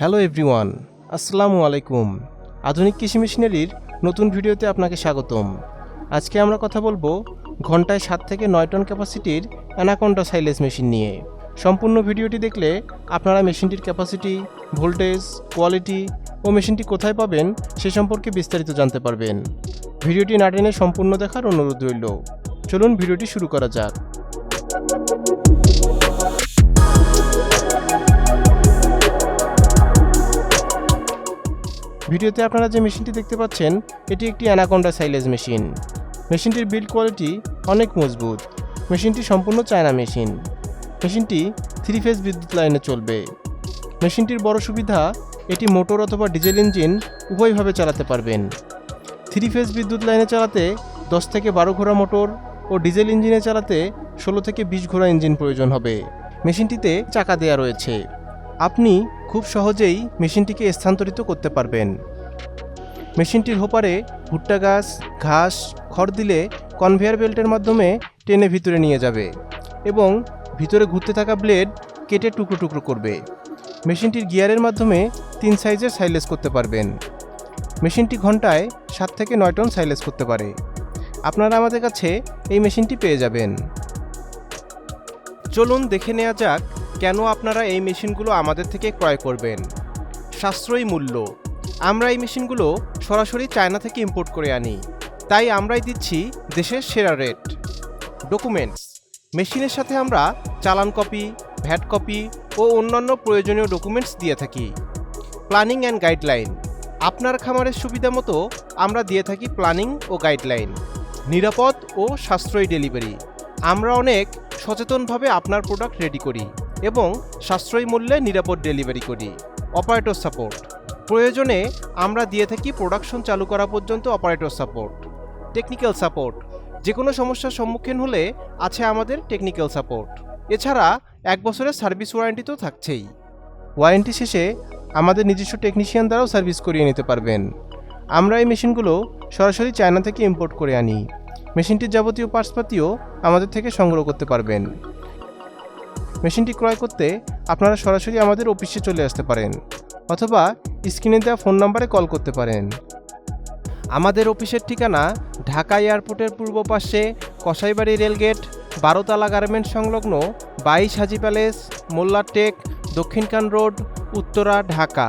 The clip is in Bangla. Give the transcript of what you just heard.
হ্যালো এভরিওয়ান, আসসালামু আলাইকুম। আধুনিক কৃষি মেশিনারির নতুন ভিডিওতে আপনাকে স্বাগতম। আজকে আমরা কথা বলব ঘন্টায় সাত থেকে নয় টন ক্যাপাসিটির অ্যানাকোন্ডা সাইলেজ মেশিন নিয়ে। সম্পূর্ণ ভিডিওটি দেখলে আপনারা মেশিনটির ক্যাপাসিটি, ভোল্টেজ, কোয়ালিটি ও মেশিনটি কোথায় পাবেন সে সম্পর্কে বিস্তারিত জানতে পারবেন। ভিডিওটি না টেনে সম্পূর্ণ দেখার অনুরোধ রইল। চলুন ভিডিওটি শুরু করা যাক। ভিডিওতে আপনারা যে মেশিনটি দেখতে পাচ্ছেন, এটি একটি অ্যানাকোন্ডা সাইলেজ মেশিন। মেশিনটির বিল্ড কোয়ালিটি অনেক মজবুত। মেশিনটি সম্পূর্ণ চায়না মেশিন। মেশিনটি থ্রি ফেজ বিদ্যুৎ লাইনে চলবে। মেশিনটির বড় সুবিধা, এটি মোটর অথবা ডিজেল ইঞ্জিন উভয়ভাবে চালাতে পারবেন। থ্রি ফেজ বিদ্যুৎ লাইনে চালাতে দশ থেকে বারো ঘোড়া মোটর ও ডিজেল ইঞ্জিনে চালাতে ষোলো থেকে বিশ ঘোড়া ইঞ্জিন প্রয়োজন হবে। মেশিনটিতে চাকা দেয়া রয়েছে। আপনি খুব সহজেই মেশিনটিকে স্থানান্তরিত করতে পারবেন। মেশিনটির হোপারে ভুট্টা গাছ, ঘাস, খড় দিলে কনভেয়ার বেল্টের মাধ্যমে টেনে ভিতরে নিয়ে যাবে এবং ভিতরে ঘুরতে থাকা ব্লেড কেটে টুকরো টুকরো করবে। মেশিনটির গিয়ারের মাধ্যমে তিন সাইজের সাইলেজ করতে পারবেন। মেশিনটি ঘন্টায় সাত থেকে নয় টন সাইলেজ করতে পারে। আপনারা আমাদের কাছে এই মেশিনটি পেয়ে যাবেন। চলুন দেখে নেওয়া যাক কেন আপনারা এই মেশিনগুলো আমাদের থেকে ক্রয় করবেন? সাশ্রয়ী মূল্য। আমরা এই মেশিনগুলো সরাসরি চায়না থেকে ইম্পোর্ট করে আনি। তাই আমরাই দিচ্ছি দেশের সেরা রেট ডকুমেন্টস মেশিনের সাথে আমরা চালান কপি ভ্যাট কপি ও অন্যান্য প্রয়োজনীয় ডকুমেন্টস দিয়ে থাকি। প্ল্যানিং অ্যান্ড গাইডলাইন আপনার খামারের সুবিধা মতো আমরা দিয়ে থাকি প্ল্যানিং ও গাইডলাইন নিরাপদ ও সাশ্রয়ী ডেলিভারি আমরা অনেক সচেতনভাবে আপনার প্রোডাক্ট রেডি করি। এবং সাশ্রয়ী মূল্যে নিরাপদ ডেলিভারি করি। অপারেটর সাপোর্ট প্রয়োজনে আমরা দিয়ে থাকি প্রোডাকশন চালু করা পর্যন্ত অপারেটর সাপোর্ট টেকনিক্যাল সাপোর্ট যে কোনো সমস্যার সম্মুখীন হলে আছে আমাদের টেকনিক্যাল সাপোর্ট এছাড়া এক বছরের সার্ভিস ওয়ারেন্টি তো থাকছেই। ওয়ারেন্টি শেষে আমাদের নিজস্ব টেকনিশিয়ান দ্বারাও সার্ভিস করিয়ে নিতে পারবেন। আমরা এই মেশিনগুলো সরাসরি চায়না থেকে ইম্পোর্ট করে আনি। মেশিনটির যাবতীয় পার্টসপাতিও আমাদের থেকে সংগ্রহ করতে পারবেন। মেশিনটি ক্রয় করতে আপনারা সরাসরি আমাদের অফিসে চলে আসতে পারেন অথবা স্ক্রিনে দেওয়া ফোন নম্বরে কল করতে পারেন। আমাদের অফিসের ঠিকানা ঢাকা এয়ারপোর্টের পূর্ব পাশে কসাইবাড়ি রেলগেট, বারোতলা গার্মেন্ট সংলগ্ন বাইশ হাজি প্যালেস, মোল্লা টেক, দক্ষিণকান রোড, উত্তরা, ঢাকা।